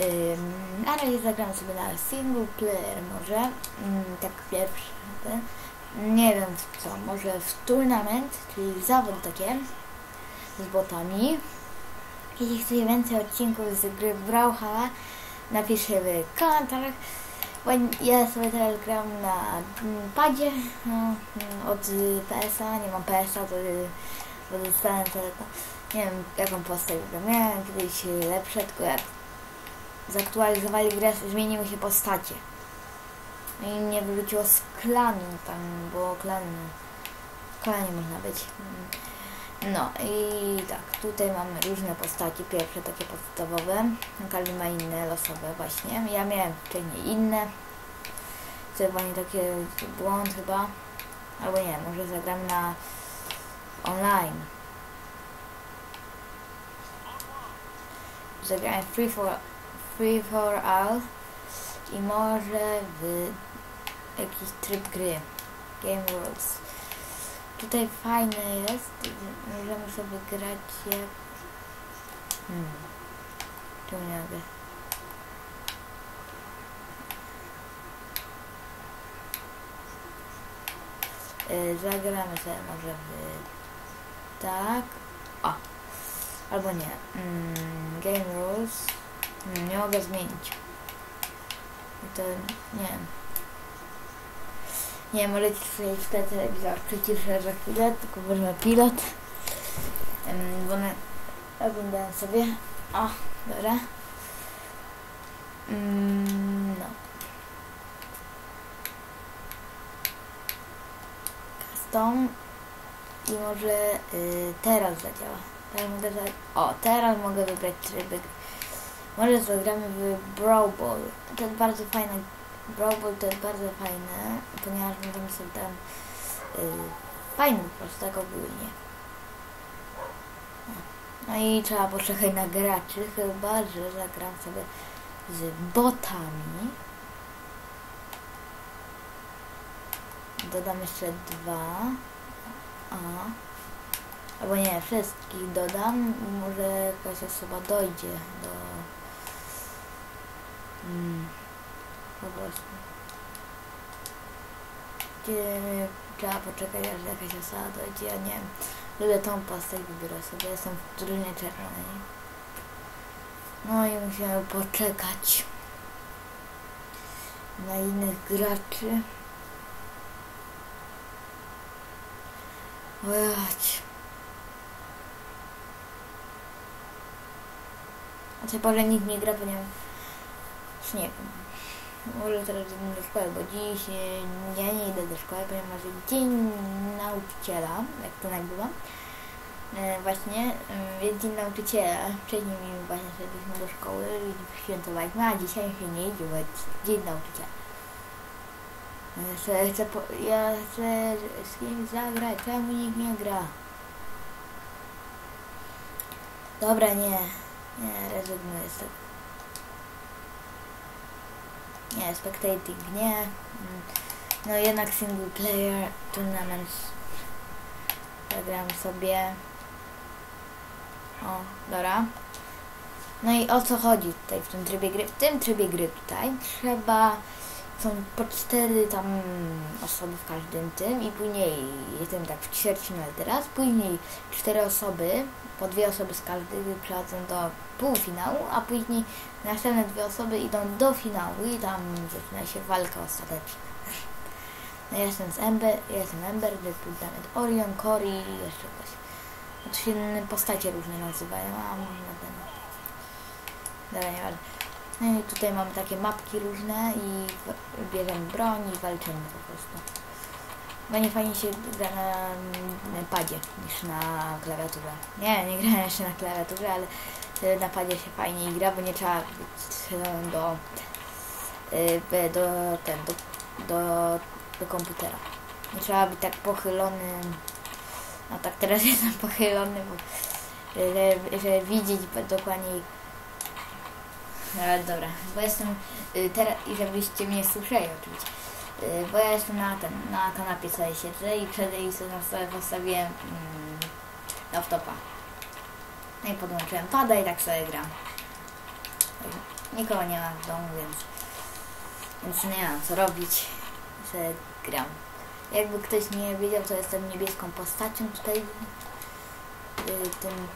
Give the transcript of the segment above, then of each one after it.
Ym, na razie zagram sobie na single player może. Tak pierwszy ten. Nie wiem w co, może w tournament, czyli zawód takie z botami. Jeśli chcecie więcej odcinków z gry Brawlhalla, napiszę w komentarzach. Ja sobie teraz gram na padzie no, od PS-a, nie mam PS-a, to, to dostałem to, to, nie wiem jaką postać gram. Miałem kiedyś lepsze, tylko jak zaktualizowali grę, zmieniły się postacie. No i mnie wyrzuciło z klanu, tam było klan, klanie można być. No i tak, tutaj mamy różne postacie, pierwsze takie podstawowe, każdy ma inne losowe właśnie. Ja miałem wcześniej inne, to chyba nie taki błąd chyba, albo nie, może zagram na online. Zagrałem free for, free for all i może w jakiś tryb gry, game rules. Tutaj fajne jest, możemy sobie grać jak... Hmm. Tu mogę. Yy, zagramy sobie może w... Tak. O. Albo nie. Mm, game rules. Mm, nie mogę zmienić. I to... nie wiem. Nie, możecie sobie czytać telewizor przyciszę za chwilę, tylko wezmę pilot. Um, bo na, oglądałem sobie. O, dobra. Mm, no. Custom. I może y, teraz zadziała. Teraz mogę za... O, teraz mogę wybrać tryby. Może zagramy w Brawl Ball. To jest bardzo fajna Brawl Ball to jest bardzo fajne, ponieważ możemy sobie tam yy, fajny po prostu tak ogólnie. No i trzeba poczekać na graczy, chyba że zagram sobie z botami. Dodam jeszcze dwa. A. Albo nie, wszystkich dodam. Może jakaś osoba dojdzie do... Mm po prostu. Gdzie trzeba poczekać, aż jakaś osoba dojdzie, ja nie wiem. Lubię tą postać, wybiorę sobie, jestem w drużynie czerwonej. No i musimy poczekać na innych graczy. Ojać. A tej nikt nie gra, ponieważ nie wiem może teraz idę do szkoły, bo dziś ja nie idę do szkoły, ponieważ dzień nauczyciela, jak to nagrywam. E, właśnie, e, jest dzień nauczyciela. Wcześniej mi właśnie szedliśmy do szkoły i świętowaliśmy, a dzisiaj się nie idzie, bo jest dzień nauczyciela. Ja chcę, chcę ja chcę z kimś zagrać, czemu nikt nie gra? Dobra, nie, nie, rezygnuję z tego. Nie, spectating nie. No jednak single player tournament. Zagram sobie. O, dobra. No i o co chodzi tutaj w tym trybie gry? W tym trybie gry tutaj trzeba są po cztery tam osoby w każdym tym i później jestem tak w ćwierćfinale teraz, później cztery osoby, po dwie osoby z każdej przechodzą do półfinału, a później następne dwie osoby idą do finału i tam zaczyna się walka ostateczna. No ja jestem z Ember, ja jestem Ember, tu nawet Orion, Cory i jeszcze coś. No to się postacie różne nazywają, a ten... Dobra, nie ale... No i tutaj mamy takie mapki różne i bierzemy broń i walczymy po prostu. Fajnie, fajnie się gra na, na padzie niż na klawiaturze. Nie, nie gra jeszcze na klawiaturze, ale na padzie się fajnie gra, bo nie trzeba być do, y, do, ten, do, do, do komputera. Nie trzeba być tak pochylonym. No tak teraz jestem pochylony, bo żeby, żeby widzieć dokładnie ale dobra, bo jestem y, teraz i żebyście mnie słyszeli oczywiście. Y, bo ja jestem na ten, na kanapie sobie siedzę i przed sobie postawiłem mm, laptopa. No i podłączyłem pada i tak sobie gram. Nikogo nie ma w domu, więc, więc nie mam co robić. Sobie gram. Jakby ktoś nie wiedział, to jestem niebieską postacią tutaj. Yy, tym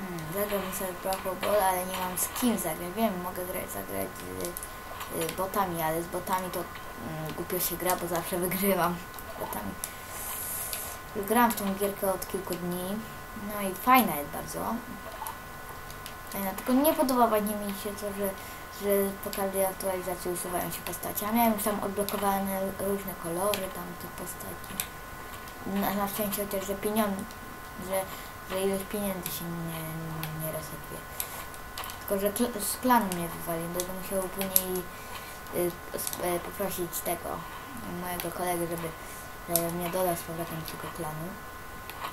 Hmm, zagram sobie Brawl Ball, ale nie mam z kim zagrać. Wiem, mogę grać, zagrać z y, botami, ale z botami to mm, głupio się gra, bo zawsze wygrywam botami. Gram w tą gierkę od kilku dni. No i fajna jest bardzo. Fajna, tylko nie podoba mi się to, że, że po każdej aktualizacji usuwają się postacie. A miałem już tam odblokowane różne kolory tam tych postaci. Na, na szczęście chociaż, że pieniądze, że że ilość pieniędzy się nie, nie, resetuje. Tylko, że z planu mnie wywalił, będę musiał później y, y, poprosić tego, mojego kolegę, żeby, żeby mnie dodał z powrotem do tego planu.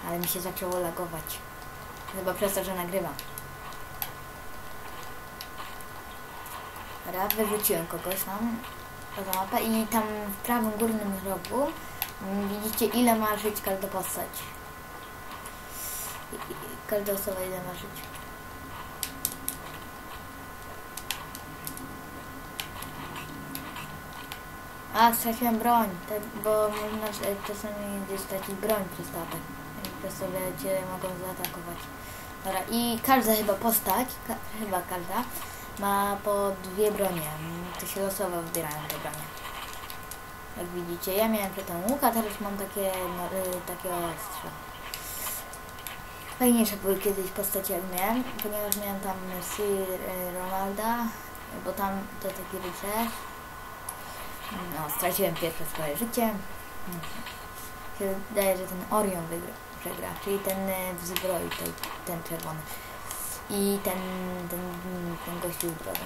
Ale mi się zaczęło lagować. Chyba przez to, że nagrywam. Dobra, wyrzuciłem kogoś tam poza mapę i tam w prawym górnym rogu mm, widzicie ile ma żyć każda postać. Każda osoba ile ma żyć. A, straciłem broń, tak, bo można e, czasami stracić broń przez atak. To cię mogą zaatakować. Dobra, i każda chyba postać, ka chyba każda, ma po dwie bronie. To się losowo wybierają te bronie. Jak widzicie, ja miałem przedtem łuk, a teraz mam takie, no, y, takie ostrze. Fajniejsze były kiedyś postacie jak miałem, ponieważ miałem tam Messi, y, Ronalda, bo tam to taki rycerz. No, straciłem pierwsze swoje życie. Się wydaje, że ten Orion wygra, czyli ten y, w zbroi, ten, ten czerwony. I ten, ten, ten gościu z brodą.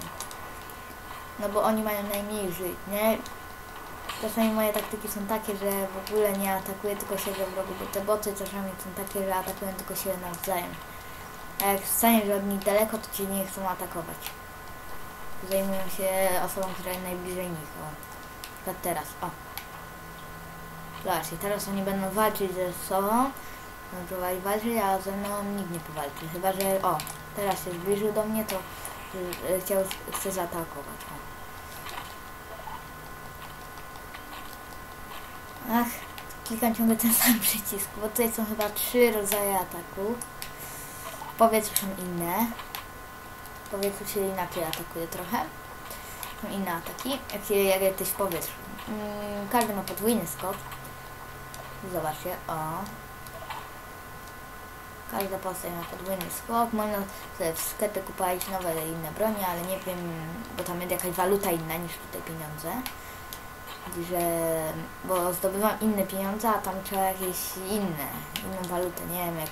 No bo oni mają najmniej żyć, nie? Czasami moje taktyki są takie, że w ogóle nie atakuję tylko siebie wrogu, bo te boty czasami są takie, że atakują tylko siebie nawzajem. A jak staniesz od nich daleko, to cię nie chcą atakować. Zajmują się osobą, która jest najbliżej nich. O. Tak teraz, o. Zobaczcie, teraz oni będą walczyć ze sobą. Będą próbowali walczyć, a ze mną nikt nie powalczy. Chyba, że o, teraz się zbliżył do mnie, to y, chciał, chce zaatakować. O. Ach, klikam ciągle ten sam przycisk, bo tutaj są chyba trzy rodzaje ataku. W powietrzu są inne. W powietrzu się inaczej atakuje trochę. Są inne ataki, jak, jak jesteś w powietrzu. Mm, każdy ma podwójny skok. Zobaczcie, o. Każda postać ma podwójny skok. Można sobie w sklepie kupować nowe inne bronie, ale nie wiem, bo tam jest jakaś waluta inna niż tutaj pieniądze że bo zdobywam inne pieniądze, a tam trzeba jakieś inne, inną walutę, nie wiem jak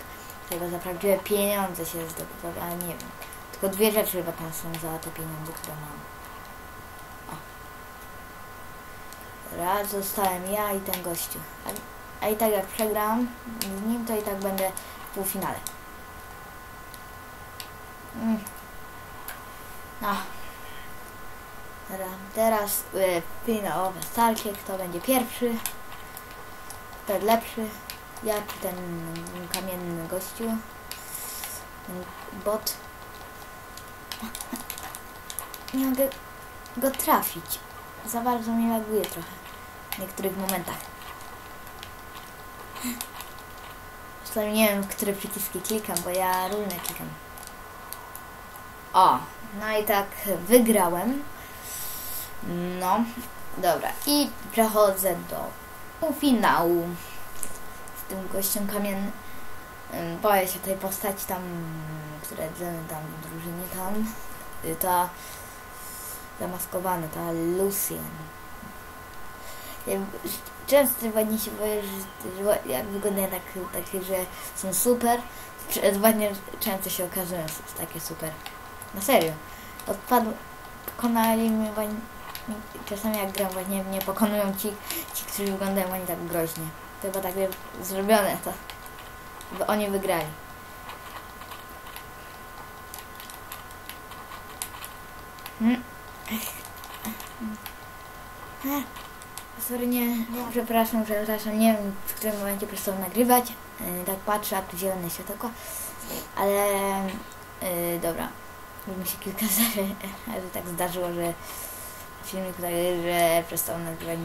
chyba za prawdziwe pieniądze się zdobywa, ale nie wiem. Tylko dwie rzeczy chyba tam są za te pieniądze, które mam. O. Raz zostałem ja i ten gościu. A, a i tak jak przegram z nim, to i tak będę w półfinale. Mm. No. Teraz y, finałowe starcie, kto będzie pierwszy, jest lepszy, ja czy ten kamienny gościu, ten bot. Nie mogę go trafić, za bardzo mnie laguje trochę w niektórych momentach. Czasami nie wiem, które przyciski klikam, bo ja różne klikam. O, no i tak wygrałem. No, dobra. I przechodzę do półfinału z tym gościem kamiennym. Ym, Boję się tej postaci tam, które tam w drużynie tam. Y, Ta zamaskowana, ta Lucian. Często ładnie się boję, że, jak wyglądają tak, takie, że są super. Ładnie często się okazują takie super. Na serio. Odpadł, pokonali mnie właśnie, czasami jak gram właśnie mnie pokonują ci, ci, którzy wyglądają oni tak groźnie. To chyba tak zrobione to. By oni wygrali. Hmm. sorry, nie, przepraszam, przepraszam, nie wiem w którym momencie przestał nagrywać. Yy, tak patrzę, a tu zielone światełko. Ale yy, dobra, mi się kilka razy tak zdarzyło, że filmik tak, że przestał nagrywać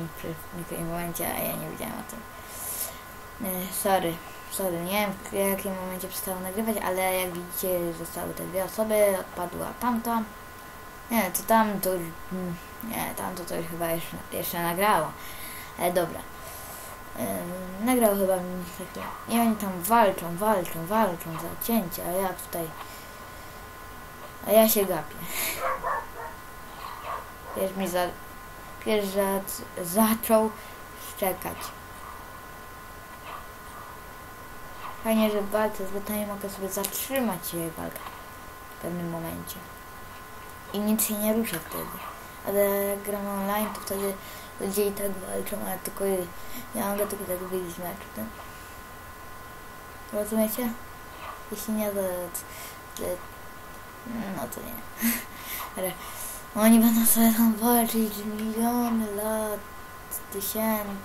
w niektórym momencie, a ja nie wiedziałem o tym. Yy, sorry, sorry, nie wiem w jakim momencie przestało nagrywać, ale jak widzicie zostały te dwie osoby, odpadła tamta. Nie, to tam to mm, nie, tam to, już chyba jeszcze, jeszcze nagrało. Ale dobra. Yy, nagrał chyba chwilę. I oni tam walczą, walczą, walczą za cięcie, a ja tutaj... A ja się gapię. Pies mi za... Pies za, zaczął szczekać. Fajnie, że w walce z botami mogę sobie zatrzymać się walkę w pewnym momencie. I nic się nie rusza wtedy. Ale jak gram online, to wtedy ludzie i tak walczą, a tylko ja mogę tylko tak wyjść z meczu, tak? Rozumiecie? Jeśli nie, to, to no to nie. Ale oni będą sobie tam walczyć miliony lat, tysięcy,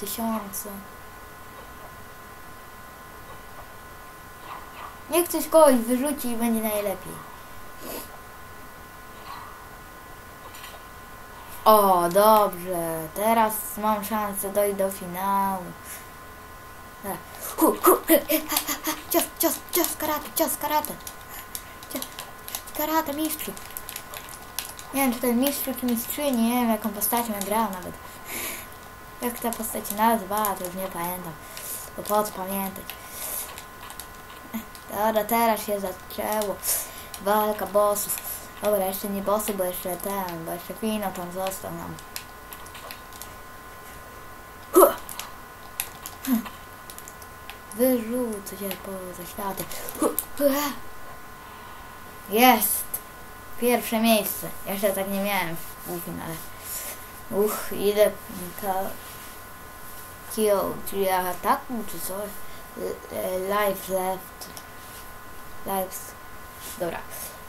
tysiące. Niech ktoś kogoś wyrzuci i będzie najlepiej. O, dobrze. Teraz mam szansę dojść do finału. Hu, hu, ha, ha, ha. Cios, cios, cios karate, cios karate. Cios, karate, mistrzu. Nie wiem, czy ten mistrzu, czy mistrzyni, nie wiem, jaką postacią ja grałem nawet. Jak ta postać się nazywa, to już nie pamiętam. Bo po co pamiętać. Dobra, teraz się zaczęło. Walka bossów. Dobra, jeszcze nie bossy, bo jeszcze ten, bo jeszcze Fino tam został nam. Huh. Hm. Wyrzucę cię poza światem. Jest! Pierwsze miejsce. Jeszcze tak nie miałem w półfinale. Uch, ile ka... Kill, czyli ataku, czy coś? Life left. Lives. Dobra.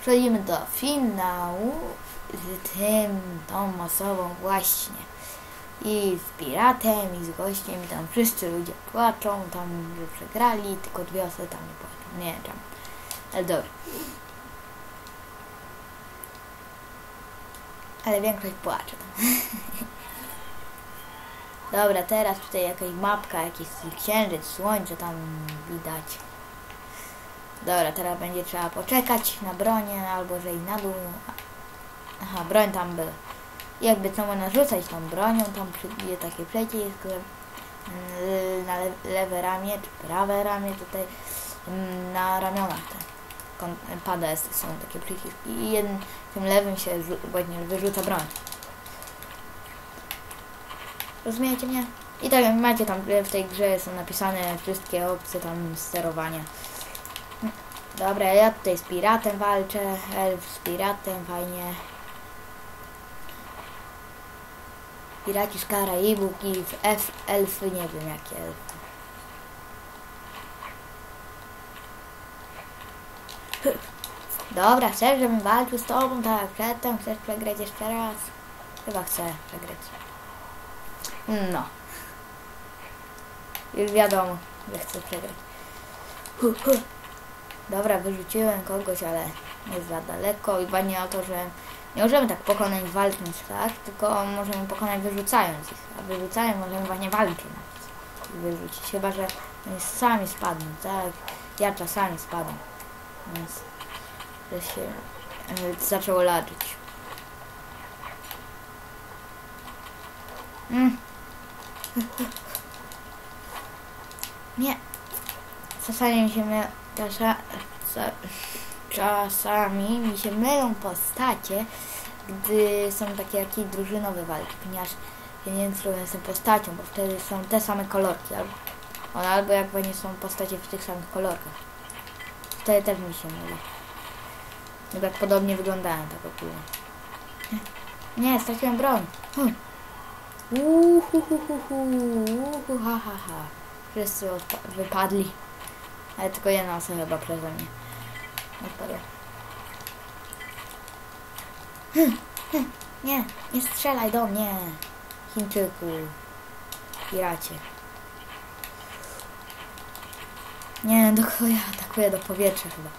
Przechodzimy do finału z tym, tą osobą właśnie. I z piratem, i z gościem, i tam wszyscy ludzie płaczą, tam, że przegrali, tylko dwie osoby tam nie płaczą. Nie czemu. Ale dobra. Ale większość płacze. Dobra, teraz tutaj jakaś mapka, jakiś księżyc, słońce tam widać. Dobra, teraz będzie trzeba poczekać na bronię, albo że i na dół. Aha, broń tam była. Jakby co można rzucać tą bronią, tam przybije taki przycisk mm, na lewe ramię, czy prawe ramię tutaj mm, na ramionach pada są takie przyciski i jednym, tym lewym się właśnie wyrzuca broń. Rozumiecie mnie? I tak macie tam w tej grze są napisane wszystkie opcje tam sterowania. Dobra, ja tutaj z piratem walczę. Elf z piratem, fajnie. Piraci z Karaibów i elfy, nie wiem jakie elfy. Dobra, chcesz, żebym walczył z tobą, tak, przedtem, chcesz przegrać jeszcze raz? Chyba chcę przegrać. No. Już wiadomo, że chcę przegrać. Dobra, wyrzuciłem kogoś, ale jest za daleko i ładnie o to, że nie możemy tak pokonać walcząc, tak? Tylko możemy pokonać wyrzucając ich, a wyrzucając możemy właśnie walczyć i wyrzucić, chyba że sami spadną, tak? Ja czasami spadam, więc to się e, zaczęło laczyć. Mm. Nie. Czasami mi się my, czasa, czasami mi się mylą postacie, gdy są takie jakieś drużynowe walki, ponieważ ja nie którą jestem postacią, bo wtedy są te same kolorki, albo, albo jak nie są postacie w tych samych kolorkach. Wtedy też mi się myli. No tak podobnie wyglądają tak ogólnie. Nie, straciłem broń. Hm. Uhuhuhuhu, ha ha ha. Wszyscy wypadli. Ale tylko jedna osoba chyba przeze mnie. Odpadła. Hm, hm, nie, nie strzelaj do mnie, Chińczyku. piracie. Nie, do kogo ja atakuję do powietrza chyba.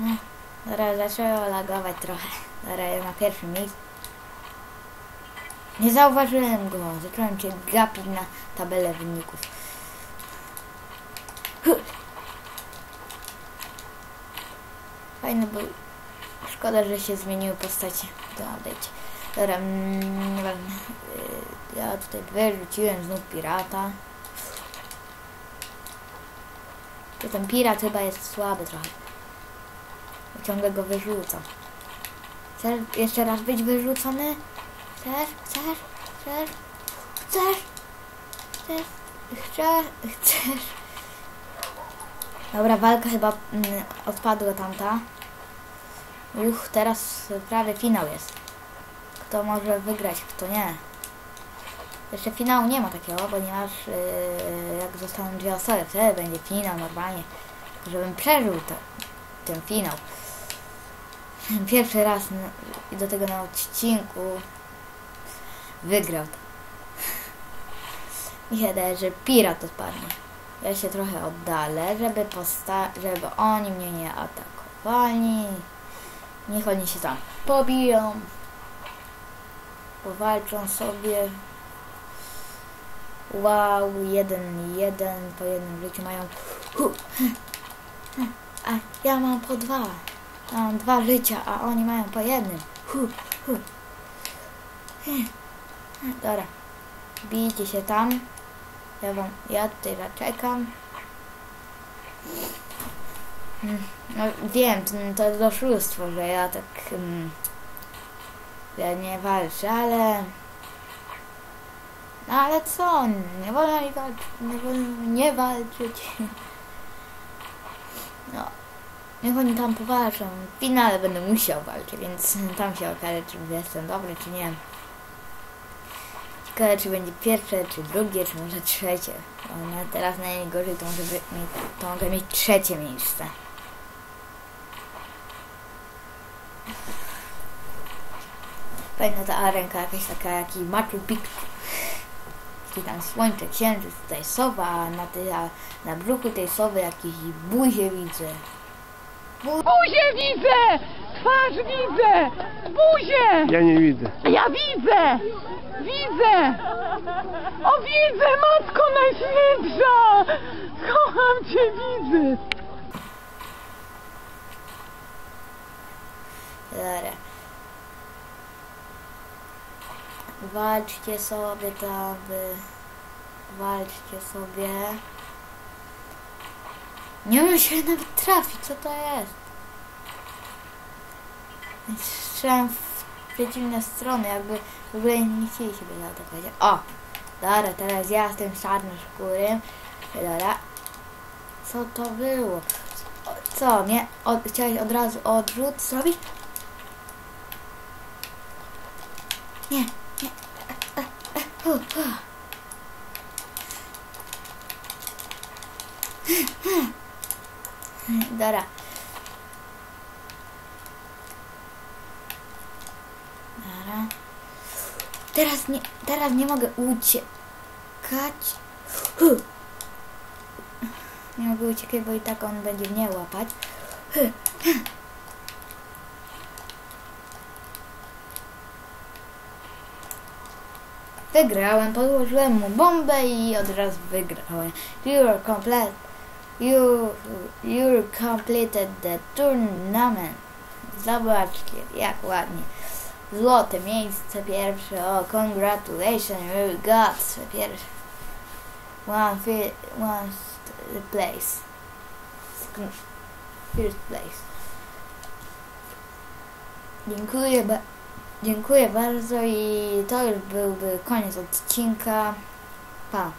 No, teraz zaczęło lagować trochę. Teraz jest na pierwszym miejscu. Nie zauważyłem go. Zacząłem się gapić na tabelę wyników. Fajny był. Szkoda, że się zmieniły postacie. To. Dobra, mm. Y, Ja tutaj wyrzuciłem znów pirata. To ten pirat chyba jest słaby trochę. Ciągle go wyrzucam. Chcesz jeszcze raz być wyrzucony? Chcesz? Chcesz? Chcesz? Chcesz? Chcesz? Chcesz? Chcesz? Dobra, walka chyba mm, odpadła tamta. Uch, teraz prawie finał jest. Kto może wygrać, kto nie. Jeszcze finału nie ma takiego, ponieważ yy, jak zostaną dwie osoby, wtedy będzie finał normalnie. Żebym przeżył to, ten finał. Pierwszy raz i do tego na odcinku wygrał to. Mi się wydaje, że pirat odpadnie. Ja się trochę oddalę, żeby posta żeby oni mnie nie atakowali. Niech oni się tam pobiją. Powalczą sobie. Wow, jeden, jeden po jednym życiu mają. A ja mam po dwa. Mam dwa życia, a oni mają po jednym. Dobra. Bijcie się tam. Ja wam, ja tutaj zaczekam. No wiem, to jest oszustwo, że ja tak mm, ja nie walczę, ale no ale co, nie wolno mi walczyć, nie wolno nie walczyć. No, niech oni tam powalczą. W finale będę musiał walczyć, więc tam się okaże, czy jestem dobry, czy nie. Ciekawe, czy będzie pierwsze, czy drugie, czy może trzecie. Bo no, teraz najgorzej to, może być, to mogę mieć trzecie miejsce. Fajna ta arenka, jakaś taka, jaki Machu Picchu. I tam słońce, księżyc, tutaj sowa, a na, tej, a na brzuchu tej sowy jakieś buzie widzę. Buzię widzę! Twarz widzę! Buzię! Ja nie widzę. Ja widzę! Widzę! O widzę! Matko Najświętsza! Kocham Cię, widzę! Dobra. Walczcie sobie tam. Walczcie sobie. Nie umiem się nawet trafić, co to jest? Strzelam w przeciwne strony, jakby w ogóle nie chcieli się zaatakować. O! Dobra, teraz ja z tym czarnoskórym. Dobra. Co to było? Co, nie? Od, chciałeś od razu odrzut zrobić? Nie. Dobra. Dobra. Teraz nie, teraz nie mogę uciekać. Nie mogę uciekać, bo i tak on będzie mnie łapać. Wygrałem, podłożyłem mu bombę i od razu wygrałem. You're complete. You, you completed the tournament. Zobaczcie, jak ładnie. Złote miejsce pierwsze. O, congratulations, you got pierwsze. One, fi- one place. First place. Dziękuję, ba- dziękuję bardzo i to już byłby koniec odcinka. Pa.